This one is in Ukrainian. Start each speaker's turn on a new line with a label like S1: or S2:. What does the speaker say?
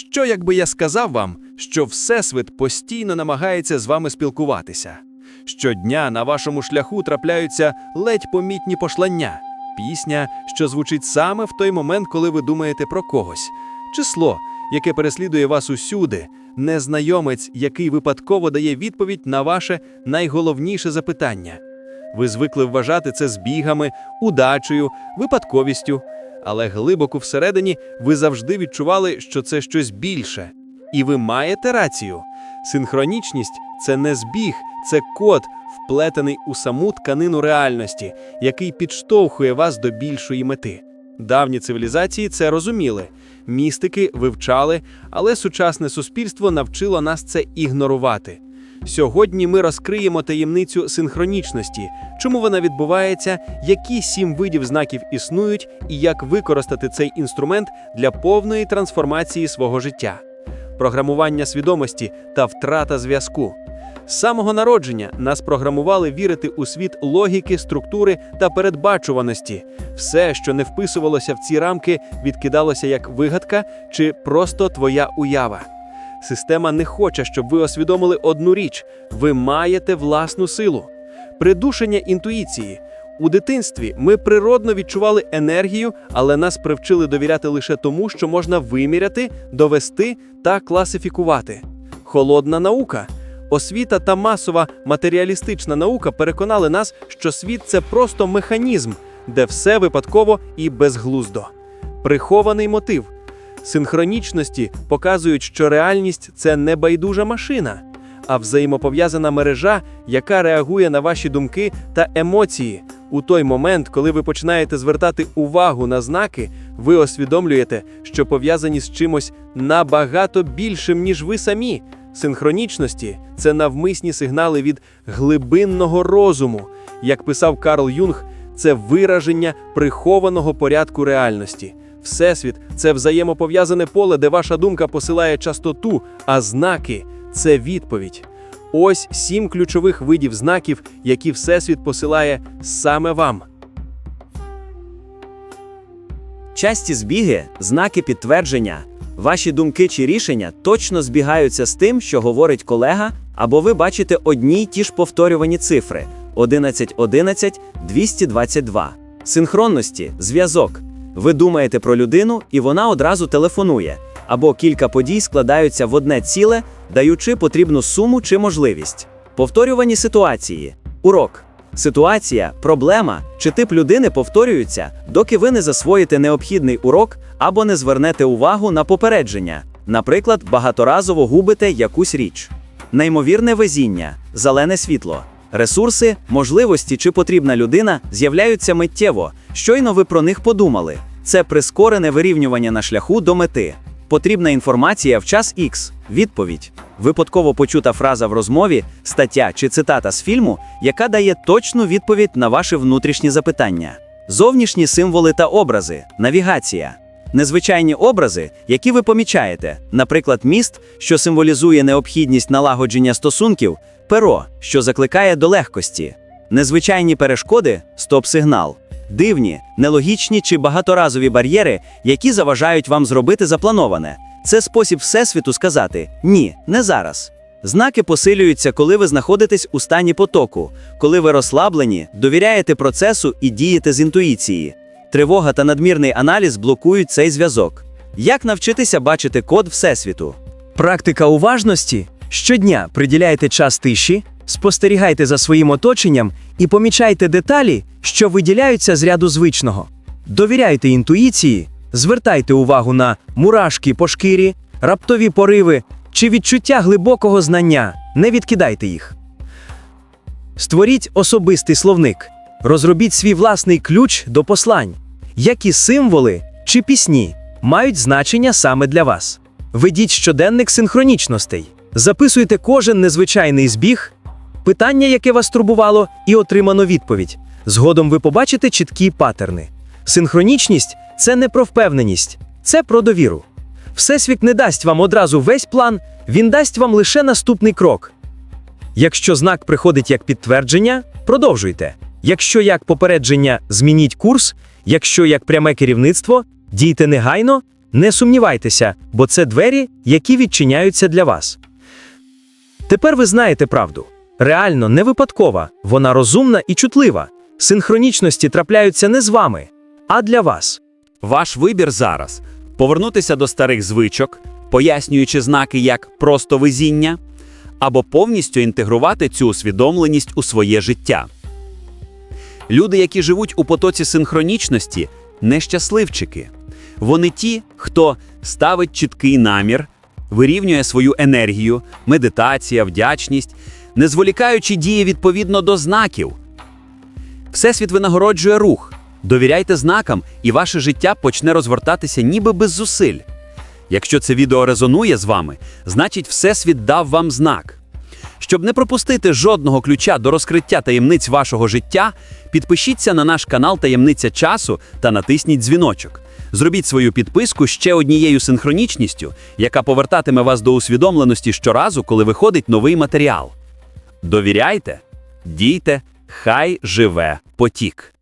S1: Що якби я сказав вам, що Всесвіт постійно намагається з вами спілкуватися? Щодня на вашому шляху трапляються ледь помітні пошлання, пісня, що звучить саме в той момент, коли ви думаєте про когось, число, яке переслідує вас усюди, незнайомець, який випадково дає відповідь на ваше найголовніше запитання. Ви звикли вважати це збігами, удачею, випадковістю, але глибоко всередині ви завжди відчували, що це щось більше. І ви маєте рацію. Синхронічність це не збіг, це код, вплетений у саму тканину реальності, який підштовхує вас до більшої мети. Давні цивілізації це розуміли, містики вивчали, але сучасне суспільство навчило нас це ігнорувати. Сьогодні ми розкриємо таємницю синхронічності, чому вона відбувається, які сім видів знаків існують, і як використати цей інструмент для повної трансформації свого життя, програмування свідомості та втрата зв'язку. З самого народження нас програмували вірити у світ логіки, структури та передбачуваності. Все, що не вписувалося в ці рамки, відкидалося як вигадка чи просто твоя уява. Система не хоче, щоб ви освідомили одну річ: ви маєте власну силу. Придушення інтуїції. У дитинстві ми природно відчували енергію, але нас привчили довіряти лише тому, що можна виміряти, довести та класифікувати. Холодна наука. Освіта та масова матеріалістична наука переконали нас, що світ це просто механізм, де все випадково і безглуздо. Прихований мотив. Синхронічності показують, що реальність це не байдужа машина, а взаємопов'язана мережа, яка реагує на ваші думки та емоції. У той момент, коли ви починаєте звертати увагу на знаки, ви усвідомлюєте, що пов'язані з чимось набагато більшим, ніж ви самі. Синхронічності це навмисні сигнали від глибинного розуму. Як писав Карл Юнг, це вираження прихованого порядку реальності. Всесвіт це взаємопов'язане поле, де ваша думка посилає частоту, а знаки це відповідь. Ось сім ключових видів знаків, які Всесвіт посилає саме вам.
S2: Часті збіги, знаки підтвердження, ваші думки чи рішення точно збігаються з тим, що говорить колега, або ви бачите одні й ті ж повторювані цифри 1111 222. Синхронності зв'язок. Ви думаєте про людину, і вона одразу телефонує, або кілька подій складаються в одне ціле, даючи потрібну суму чи можливість. Повторювані ситуації. Урок. Ситуація, проблема чи тип людини повторюються, доки ви не засвоїте необхідний урок або не звернете увагу на попередження. Наприклад, багаторазово губите якусь річ. Неймовірне везіння, зелене світло. Ресурси, можливості чи потрібна людина з'являються миттєво. Щойно ви про них подумали. Це прискорене вирівнювання на шляху до мети. Потрібна інформація в час X. Відповідь. Випадково почута фраза в розмові, стаття чи цитата з фільму, яка дає точну відповідь на ваше внутрішні запитання. Зовнішні символи та образи, навігація. Незвичайні образи, які ви помічаєте, наприклад, міст, що символізує необхідність налагодження стосунків, перо, що закликає до легкості, незвичайні перешкоди стоп-сигнал, дивні, нелогічні чи багаторазові бар'єри, які заважають вам зробити заплановане. Це спосіб Всесвіту сказати ні, не зараз. Знаки посилюються, коли ви знаходитесь у стані потоку, коли ви розслаблені, довіряєте процесу і дієте з інтуїції. Тривога та надмірний аналіз блокують цей зв'язок. Як навчитися бачити код Всесвіту?
S3: Практика уважності щодня приділяйте час тиші, спостерігайте за своїм оточенням і помічайте деталі, що виділяються з ряду звичного. Довіряйте інтуїції, звертайте увагу на мурашки по шкірі, раптові пориви чи відчуття глибокого знання. Не відкидайте їх. Створіть особистий словник. Розробіть свій власний ключ до послань. Які символи чи пісні мають значення саме для вас? Ведіть щоденник синхронічностей. Записуйте кожен незвичайний збіг, питання, яке вас турбувало, і отримано відповідь. Згодом ви побачите чіткі патерни. Синхронічність це не про впевненість, це про довіру. Всесвіт не дасть вам одразу весь план, він дасть вам лише наступний крок. Якщо знак приходить як підтвердження, продовжуйте. Якщо як попередження, змініть курс, якщо як пряме керівництво, дійте негайно,
S1: Не сумнівайтеся, бо це двері, які відчиняються для вас. Тепер ви знаєте правду. Реально не випадкова, вона розумна і чутлива. Синхронічності трапляються не з вами, а для вас.
S2: Ваш вибір зараз повернутися до старих звичок, пояснюючи знаки як просто везіння, або повністю інтегрувати цю усвідомленість у своє життя. Люди, які живуть у потоці синхронічності, не щасливчики. Вони ті, хто ставить чіткий намір, вирівнює свою енергію, медитація, вдячність, не зволікаючи діє відповідно до знаків. Всесвіт винагороджує рух. Довіряйте знакам, і ваше життя почне розгортатися ніби без зусиль. Якщо це відео резонує з вами, значить Всесвіт дав вам знак. Щоб не пропустити жодного ключа до розкриття таємниць вашого життя, підпишіться на наш канал Таємниця часу та натисніть дзвіночок. Зробіть свою підписку ще однією синхронічністю, яка повертатиме вас до усвідомленості щоразу, коли виходить новий матеріал. Довіряйте, дійте, хай живе потік.